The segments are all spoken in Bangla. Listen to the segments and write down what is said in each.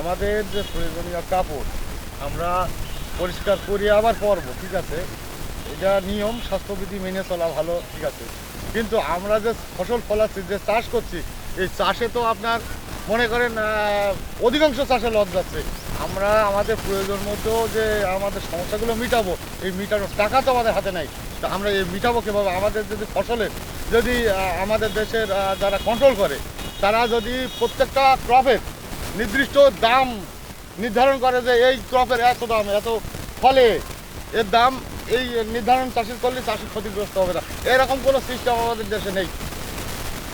আমাদের যে প্রয়োজনীয় কাপড়, আমরা পরিষ্কার করি আবার পরবো, ঠিক আছে? এটা নিয়ম, স্বাস্থ্যবিধি মেনে চলা ভালো, ঠিক আছে? কিন্তু আমরা যে ফসল ফলাচ্ছি, যে চাষ করছি, এই চাষে তো আপনার, মনে করেন অধিকাংশ চাষে লস যাচ্ছে। আমরা আমাদের প্রয়োজন মতো যে আমাদের সমস্যাগুলো মিটাবো, এই মিটানোর টাকা তো আমাদের হাতে নাই। তা আমরা এই মিটাবো কীভাবে? আমাদের যদি ফসলের যদি আমাদের দেশের যারা কন্ট্রোল করে, তারা যদি প্রত্যেকটা ক্রপের নির্দিষ্ট দাম নির্ধারণ করে যে এই ক্রপের এত দাম, এত ফলে এর দাম এই নির্ধারণ চাষির করলে চাষি ক্ষতিগ্রস্ত হবে না। এরকম কোনো সিস্টেম আমাদের দেশে নেই।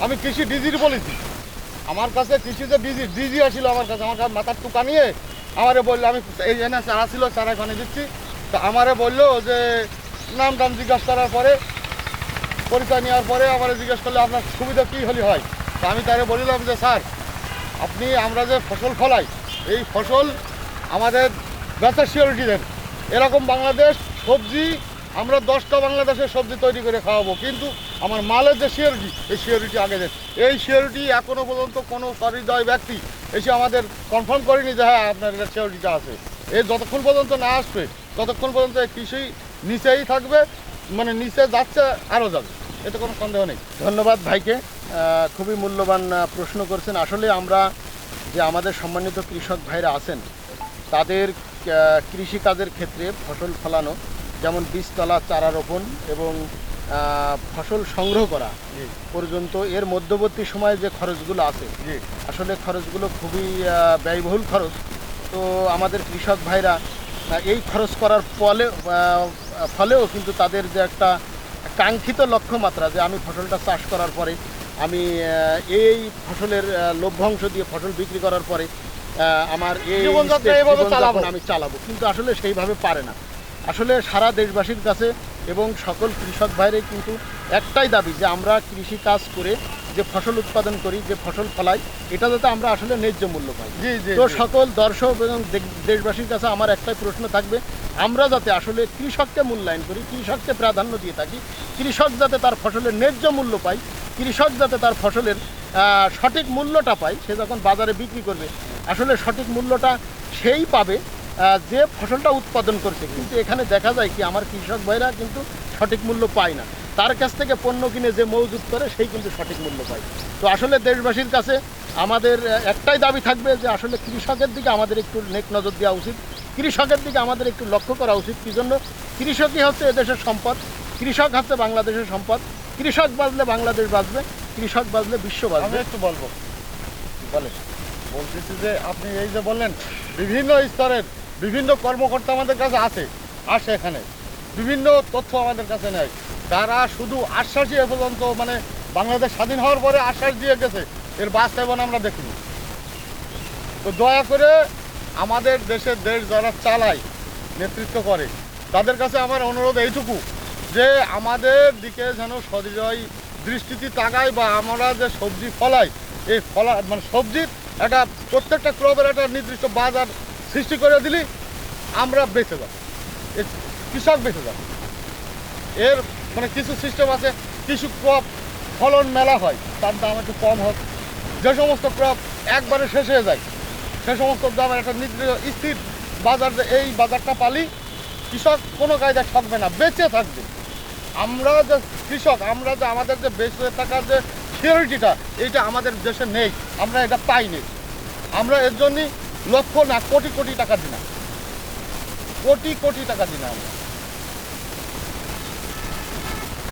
আমি কৃষি ডিজির বলেছি। আমার কাছে কৃষি যে ডিজি ডিজি আসছিল আমার কাছে আমার কাছে মাথার টুকা নিয়ে আমারে বলল, আমি এই এনে চারা ছিল, চারা এখানে দিচ্ছি। তা আমারে বলল যে, নাম টাম জিজ্ঞাসা করার পরে পরীক্ষা নেওয়ার পরে আমার জিজ্ঞেস করলে আপনার সুবিধা কী হলে হয়? তা আমি তারে বলিলাম যে, স্যার আপনি, আমরা যে ফসল ফলাই, এই ফসল আমাদের বেচার সিওরিটি দেন। এরকম বাংলাদেশ সবজি, আমরা দশটা বাংলাদেশের সবজি তৈরি করে খাওয়াবো, কিন্তু আমার মালের যে সিওরিটি এই সিওরিটি আগে দেন। এই সিওরিটি এখনও পর্যন্ত কোনো সহৃদয় ব্যক্তি এসে আমাদের কনফার্ম করেনি যে হ্যাঁ আপনার এটা সিওরিটিটা আছে। এই যতক্ষণ পর্যন্ত না আসবে, ততক্ষণ পর্যন্ত এই কৃষি নিচেই থাকবে মানে নিচে যাচ্ছে, আরও যাবে। এতে কোনো সন্দেহ নেই। ধন্যবাদ ভাইকে। খুবই মূল্যবান প্রশ্ন করছেন। আসলে আমরা যে আমাদের সম্মানিত কৃষক ভাইরা আছেন তাদের কৃষিকাজের ক্ষেত্রে ফসল ফলানো যেমন বীজতলা চারা রোপণ এবং ফসল সংগ্রহ করা পর্যন্ত এর মধ্যবর্তী সময়ে যে খরচগুলো আছে আসলে খরচগুলো খুবই ব্যয়বহুল খরচ। তো আমাদের কৃষক ভাইরা এই খরচ করার ফলে ফলেও কিন্তু তাদের যে একটা কাঙ্ক্ষিত লক্ষ্যমাত্রা যে আমি ফসলটা চাষ করার পরে আমি এই ফসলের লভ্যাংশ দিয়ে ফসল বিক্রি করার পরে আমার এই। আমি চালাবো। কিন্তু আসলে সেইভাবে পারে না। আসলে সারা দেশবাসীর কাছে এবং সকল কৃষক ভাইরে কিন্তু একটাই দাবি যে আমরা কৃষি কাজ করে যে ফসল উৎপাদন করি যে ফসল ফলাই এটা যাতে আমরা আসলে ন্যায্য মূল্য পাই। তো সকল দর্শক এবং দেশবাসীর কাছে আমার একটাই প্রশ্ন থাকবে আমরা যাতে আসলে কৃষককে মূল্যায়ন করি কৃষককে প্রাধান্য দিয়ে থাকি কৃষক যাতে তার ফসলের ন্যায্য মূল্য পায় কৃষক যাতে তার ফসলের সঠিক মূল্যটা পায়, সে যখন বাজারে বিক্রি করবে, আসলে সঠিক মূল্যটা সেই পাবে যে ফসলটা উৎপাদন করছে। কিন্তু এখানে দেখা যায় কি, আমার কৃষক ভাইরা কিন্তু সঠিক মূল্য পায় না। তার কাছ থেকে পণ্য কিনে যে মজুত করে, সেই কিন্তু সঠিক মূল্য পায়। তো আসলে দেশবাসীর কাছে আমাদের একটাই দাবি থাকবে যে আসলে কৃষকের দিকে আমাদের একটু নেক নজর দেওয়া উচিত। কৃষকের দিকে আমাদের একটু লক্ষ্য করা উচিত। কি জন্য? কৃষকই হচ্ছে এদেশের সম্পদ। কৃষক হচ্ছে বাংলাদেশের সম্পদ। কৃষক বাঁচলে বাংলাদেশ বাঁচবে কৃষক বাঁচলে বিশ্ব বাঁচবে একটু বলব। বলে বলতেছি যে আপনি এই যে বললেন, বিভিন্ন স্তরের বিভিন্ন কর্মকর্তা আমাদের কাছে আছে, আসে এখানে। বিভিন্ন তথ্য আমাদের কাছে নেয়। তারা শুধু আশ্বাসই এ পর্যন্ত মানে বাংলাদেশ স্বাধীন হওয়ার পরে আশ্বাস দিয়ে গেছে। এর বাস্তবায়ন আমরা দেখিনি। তো দয়া করে আমাদের দেশের দেশ যারা চালায়, নেতৃত্ব করে, তাদের কাছে আমার অনুরোধ এইটুকু। যে আমাদের দিকে যেন সদৃঢ় দৃষ্টিতে তাকায় বা আমরা যে সবজি ফলাই, এই ফলা মানে সবজির একটা প্রত্যেকটা ক্রপের একটা নির্দিষ্ট বাজার সৃষ্টি করে দিলি, আমরা বেঁচে যাব। কৃষক বেঁচে যাবে। এর মানে কিছু সিস্টেম আছে, কিছু ক্রপ ফলন মেলা হয়, তার দাম একটু কম হোক। যে সমস্ত ক্রপ একবারে শেষ হয়ে যায়, সে সমস্ত দামের একটা নির্দিষ্ট স্থির বাজার যে এই বাজারটা পালি, কৃষক কোনো কায়দায় ঠকবে না, বেঁচে থাকবে। আমরা যে কৃষক, আমরা যে আমাদের যে বেঁচে থাকার যে সিকিউরিটিটা এইটা আমাদের দেশে নেই। আমরা এটা পাইনি। আমরা এর জন্যই লক্ষ না, কোটি কোটি টাকা দিনা কোটি কোটি টাকা দিনা আমরা।